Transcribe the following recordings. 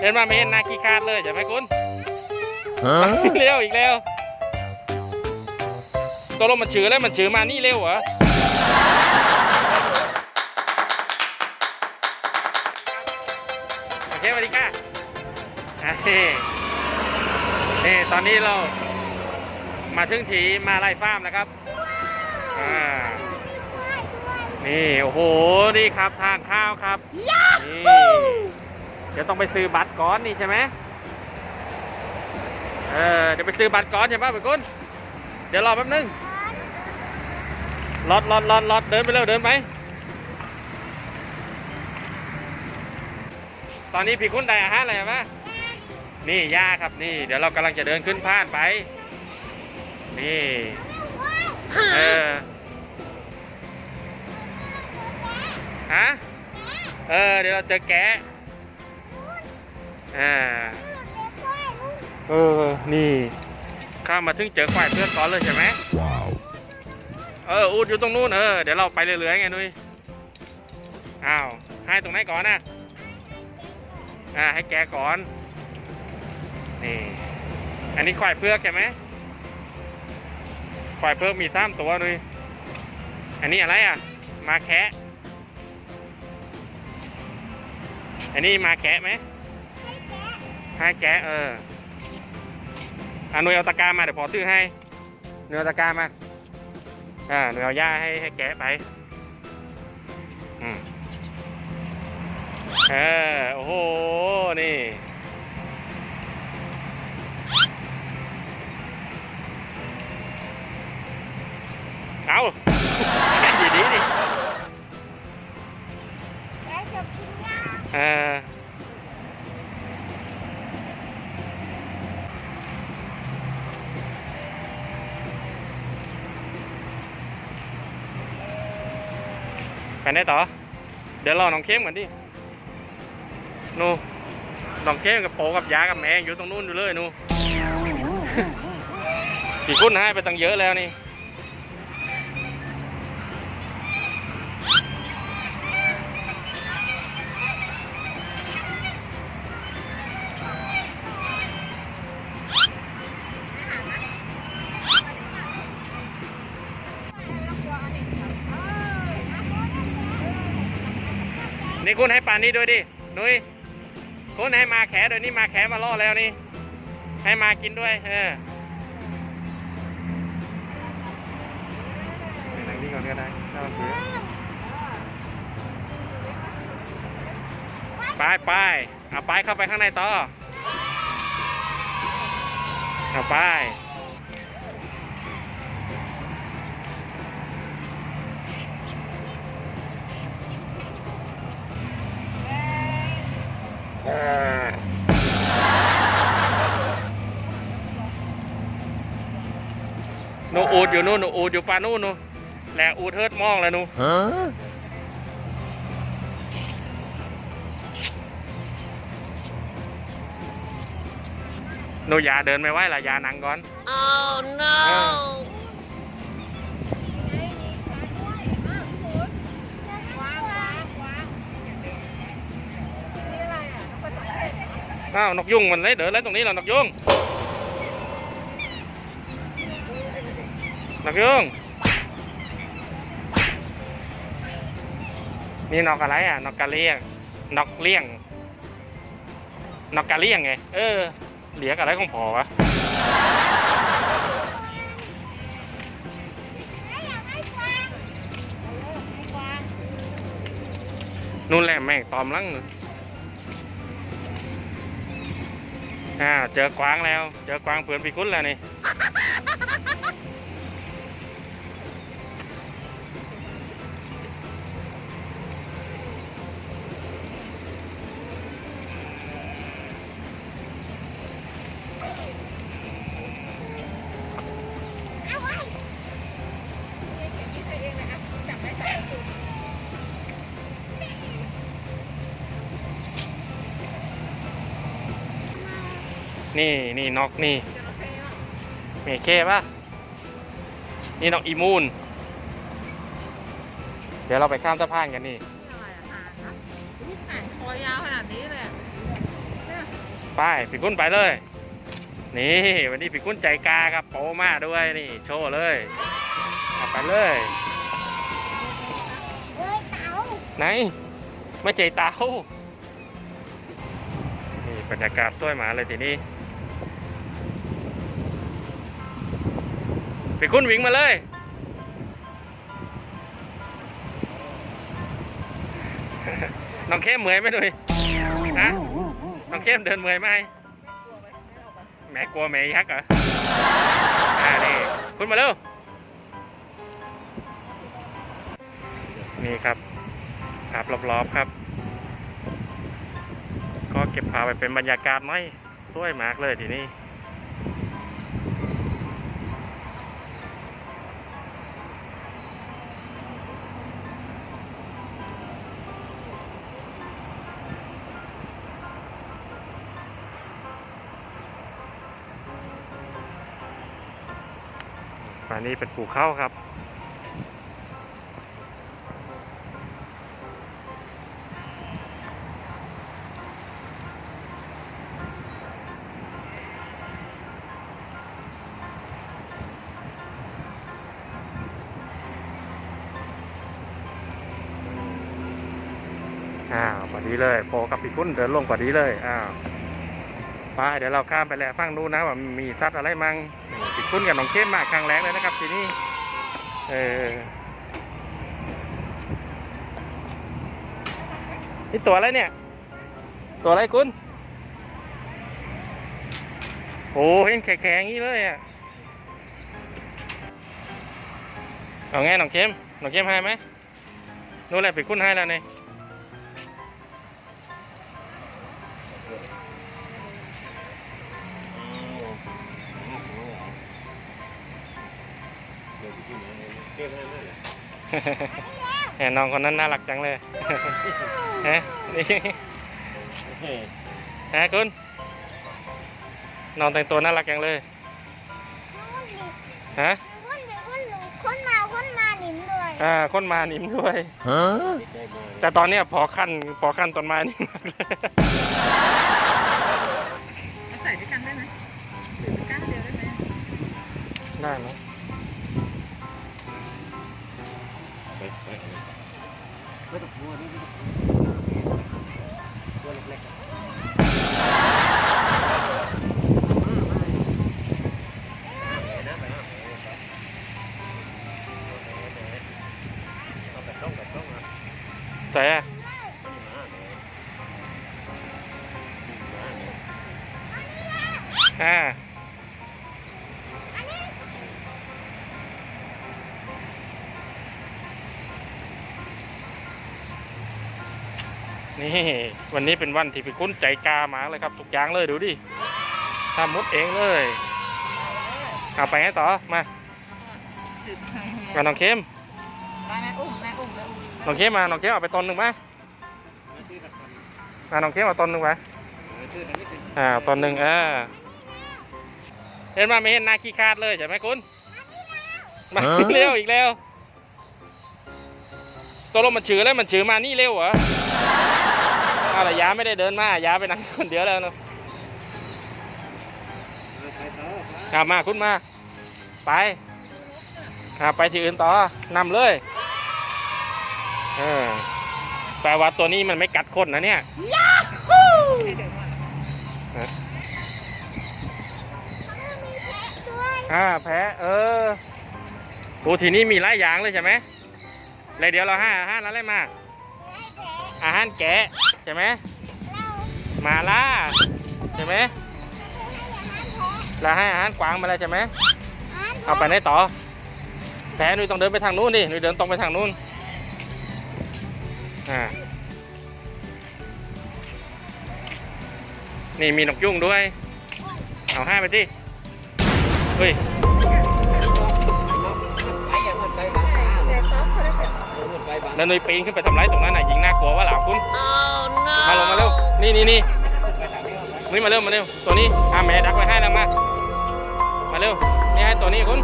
เดินมาไม่เห็นหนาขี้คาดเลยใช่ไหมคุณ Huh? เร็วอีกแล้วตัวลงมันชื่อแล้วมันชื่อมานี่เร็วเหรอโอเคสวัสดีค่ะอะเฮ้เฮ้ตอนนี้เรามาถึงถีมาไล่ฟาร์มแล้วครับอ่านี่ โอ้โห นี่ครับทางข้าวครับนี่ เดี๋ยวต้องไปซื้อบัตรก่อนนี่ใช่ไหมเออเดี๋ยวไปซื้อบัตรก่อนใช่ไหมเพื่อนคุณเดี๋ยวรอแป๊บนึงรอดรอดรอดรอดเดินไปเร็วเดินไป ตอนนี้พี่คุณได้อาหารอะไรมานี่ย่าครับนี่ เดี๋ยวเรากำลังจะเดินขึ้นพานไป นี่เออฮะเออเดี๋ยวเราเจอแกะ อ่า เออ นี่ข้ามมาถึงเจอควายเพื่อนก่อนเลยใช่ไหม Wow. เออ อูดอยู่ตรงนู้น เออ เดี๋ยวเราไปเรื่อยๆไงนุ้ย อ้าว ให้ตรงไหนก่อนนะ อ่า ให้แกก่อน นี่ อันนี้ควายเพือกใช่ไหมควายเพือกมีสามตัวนุ้ย อันนี้อะไรอะ มาแคะ อันนี้มาแกะไหม ให้แกะเอออะหน่วยเอาตะกร้ามาเดี๋ยวพอซื้อให้หน่วยเอาตะกร้ามาอ่าหน่วยเอาหญ้าให้ให้แกะไปอืมเออโอ้โหนี่เอาดีดีดิเออ ไปไหนต่อ เดี๋ยวรอน้องเข้มก่อนดินูน้องเข้มกับโปกับยากับแม่อยู่ตรงนู้นอยู่เลยนูกี่คุณให้ไปตั้งเยอะแล้วนี่ คุณให้ปานนี้ด้วยดินุ้ยคุณให้มาแขเดี๋ยวนี้มาแขมาล่อแล้วนี่ ให้มากินด้วย เออไหนนี่ก่อนก็ได้ถ้ามันเบื่อไปไปเอาไปเข้าไปข้างในต่อเอาไป หนูอูดอยู่นู่นหนูอูดอยู่ปานู่นหนูแหละอูดเทิดมองแล้วหนู Huh? หนูอย่าเดินไม่ไหวละอย่าหนังก่อน Oh no! อ้าวนกยุงมันเลยเดินเลยตรงนี้เหรอนกยุง นกยุงนี่นกอะไรอะนกกระเลียงนกเลี้ยงนกกระเลียงไง เออ เหลียกอะไรของพอวะนู่นแหละแม่งตอมลังอ่าเจอกวางแล้ว เจอกวางเผื่อนปีคุ้นแล้วนี่ นี่นี่นกนี่เมเคป่ะนี่นกอีมูน เดี๋ยวเราไปข้ามสะพานกันนี่อะไรอะหางนะอุ๊ยหางคอยาวขนาดนี้เลยอะเนี่ยไปพี่กุ้นไปเลย นี่วันนี้พี่กุ้นใจกล้าครับโปมาด้วยนี่โชว์เลยเอาไปเลยเอ้ยเต๋าไหนไม่ใจเตานี่บรรยากาศสวยหมาเลยทีนี้ พี่กุ้นวิ่งมาเลย น้องเข้มเหมยไหมดุยฮะน้องเข้มเดินเหมยไหมแหม่กลัวแหม่ยักษ์เหรออ่านี่คุณมาเร็ว นี่ครับภาพรอบๆครับ ก็เก็บภาพไปเป็นบรรยากาศไหมสวยมากเลยทีนี้ นนี้เป็นภูเขาครับอ้าวพอดีเลยโปกับพี่กุ้นเดินลงพอดีเลยอ้าวไปเดี๋ยวเราข้ามไปแล้วฟังดูนะว่ามีสัตว์อะไรมั่งิคุ้นกับน้องเข้มมาครั้งแรกเลยนะครับ ทีนี้เออนี่ตัวอะไรเนี่ย ตัวอะไรคุณโอ้เห็นแข็งๆอย่างนี้เลยอะเอาไงน้องเข้มน้องเข้มให้ไหมนู่นแหละพี่กุ้นให้แล้วเนี่ย เห็นน้องคนนั้นน่ารักจังเลยฮะนี่ฮะคุณน้องแต่งตัวน่ารักจังเลยคนดิฮะคนดิคนหนูคนมาคนมาหนิมด้วยอ่าคนมาหนิมด้วย Huh? แต่ตอนเนี้ยพอขั้นพอขั้นต้นไม้นี่มากเลยมาใส่ด้วยกันได้ไหมหรือเป็นก้านเดียวได้ไหมได้ไหม อ่านี่วันนี้เป็นวันที่พี่กุ้นใจกล้ามาเลยครับทุกอย่างเลยดูดิทำมุดเองเลยเอาไปให้ต่อมาถือทางกับน้องเข้มไปแม่อุ้มแม่อุ้มแม่อุ้มน้องเข้มมาน้องเข้มเอาไปตนหนึ่งไหมมาน้องเข้มเอาตนหนึ่งไหมอ่าตนหนึ่งเออ เห็นมาไม่เห็นหน้าขี้คาดเลยใช่ไหมคุณมาฮะเร็วอีกแล้วตัวลมมันชื่อแล้วมันชื่อมานี่เร็วเหรอเอาละยาไม่ได้เดินมายาไปนั่งคนเดียวแล้วเนาะกลับมาคุณมา ไปอ่าไปที่อื่นต่อนำเลยเออแปลว่าตัวนี้มันไม่กัดคนนะเนี่ย อ่าแพ้เออโอ้ทีนี้มีหลายอย่างเลยใช่ไหมเลยเดี๋ยวเราห้าอาหารอะไรมาอาหารแกะใช่ไหมมาล่าใช่ไหมเราให้อาหารกวางมาแล้วใช่ไหมเอาไปไหนต่อแพ้หนุ่ยต้องเดินไปทางนู้นดิหนุ่ยเดินตรงไปทางนู้นอ่านี่มีนกยุงด้วย เอาห้าไปสิ เฮ้ยแต่ต๊อกเขาได้แบบแล้วหนุ่ยปีนขึ้นไปทำไรตรงนั้นน่ะยิงน่ากลัวว่าหลาคุณ Oh มาลงมาเร็ว นี่นี่นี่นี่มาเร็วมาเร็ว ตัวนี้อ่าแม่ดักไว้ให้แล้วมา มาเร็ว นี่ให้ตัวนี้คุณ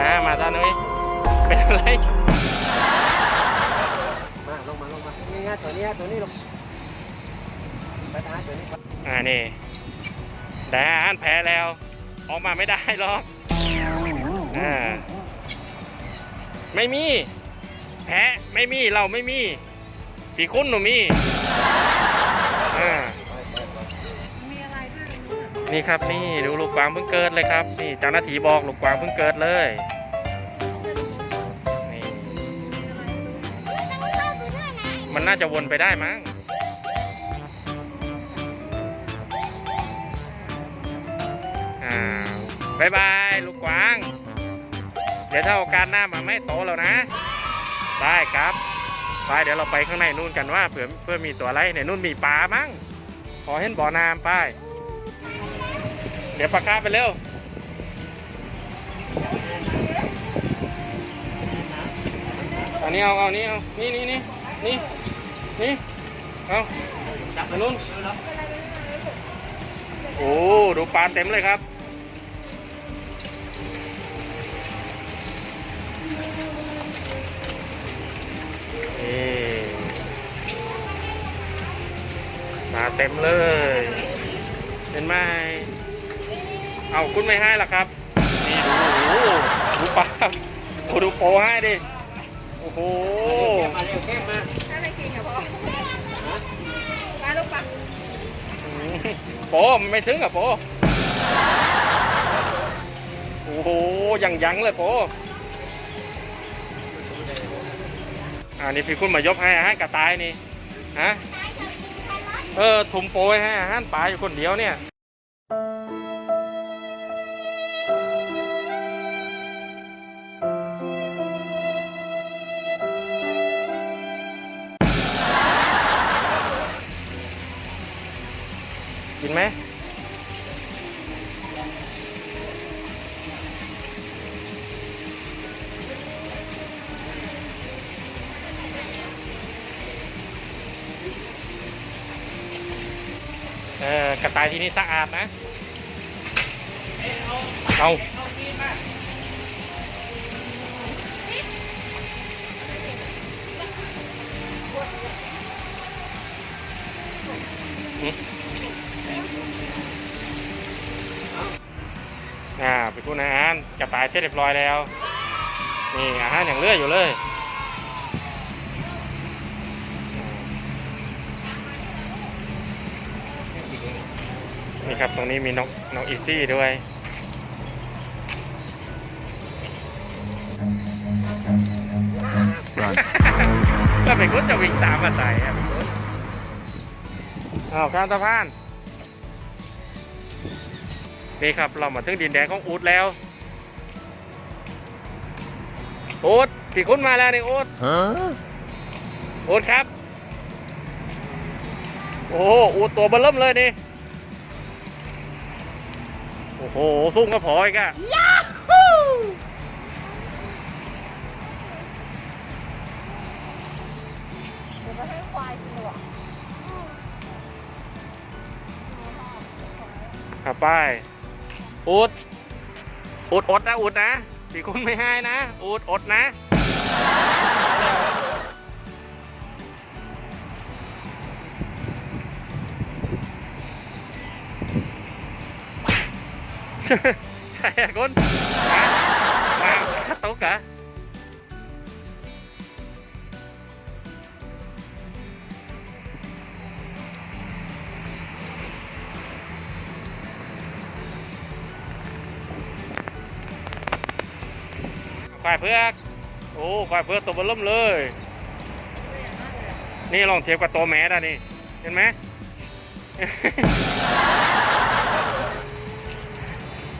อ่ามาตาหนุ่ยเป็นอะไร มาลงมาลงมา นี่ฮะตัวนี้ฮะตัวนี้ลงอ่านี่ แต่อาหารแพ้แล้ว ออกมาไม่ได้หรอกอไม่มี แพ้ไม่มีเราไม่มีปีคุณหนูมีนี่ครับนี่ดูลูกกวางเพิ่งเกิดเลยครับ นี่เจ้าหน้าที่บอกลูกกวางเพิ่งเกิดเลยมันน่าจะวนไปได้มั้ง อ่าบายบายลูกกวาง เดี๋ยวถ้าโอกาสหน้ามาไม่โตแล้วนะ ได้ครับไปเดี๋ยวเราไปข้างในนู่นกันว่าเผื่อเพื่อมีตัวอะไรในนู่นมีปลามั้งขอเห็นบ่อน้ำไปเดี๋ยวปลาคาไปเร็วอันนี้เอาเอานี่เอานี่นี่นี่นี่นี่เอาอันนู้นโอ้ดูปลาเต็มเลยครับ มาเต็มเลย เห็นไหมเอาคุณไม่ให้หรอครับ นี่ดูโอ้โหดูปลาโอ้ดูโปให้ดิ โอ้โหถ้าไปกินกับพ่อไปลูกปักโปมันไม่ถึงอะโปโอ้โหยังยังเลยโป อ่านี่พี่คุณมายกให้อาหารกระต่ายนี่ฮะเออถุมโปยให้อาหารปลาอยู่คนเดียวเนี่ยกินไหม เออกระต่ายที่นี่สะอาดนะ เอาอ่าไปพูดอาหารกระต่ายเสร็จเรียบร้อยแล้ว นี่อาหารอย่างเลืออยู่เลย นี่ครับ ตรงนี้มีนกนกอีซี่ด้วยแล้วเป็นคุณจะวิ่งตามมาใส่อะเป็นคุณอ้าวข้ามสะพานนี่ครับเรามาถึงดินแดนของอูดแล้วอูดพี่คุณมาแล้วนี่อูด Huh? อูดครับ โอ้โหอูดตัวเบลเริ่มเลยนี่ โอ้โหสู้กับพออีกอะเดี๋ยวไปให้ควายกินหรอกขับไปอูดอูดอดนะอูดนะพี่คุณไม่ให้นะอูดอดนะ อ้ควายเพือกตัวบนล่มเลยนี่ลองเทียบกับตัวแม่ด้นี่ เห็นไหม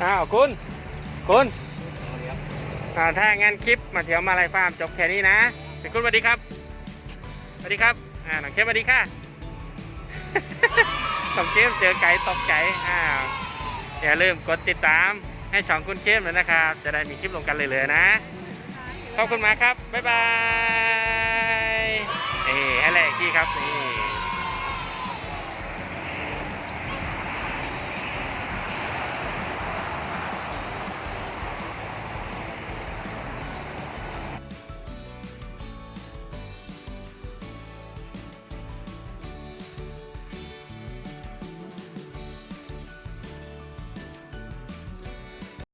อ้าวคุณ คุณอ่าถ้างั้นคลิปมาเที่ยวมาลายฟาร์มจบแค่นี้นะเป็นคุณสวัสดีครับสวัสดีครับอ่าน้องเข้มสวัสดีค่ะน้องเข้มเจอไก่ตกใจอ้าวอย่าลืมกดติดตามให้ช่องคุณเข้มเลยนะครับ จะได้มีคลิปลงกันเลยๆนะขอบคุณมากครับบ๊ายบายเอ้ให้แหละกี้ครับนี่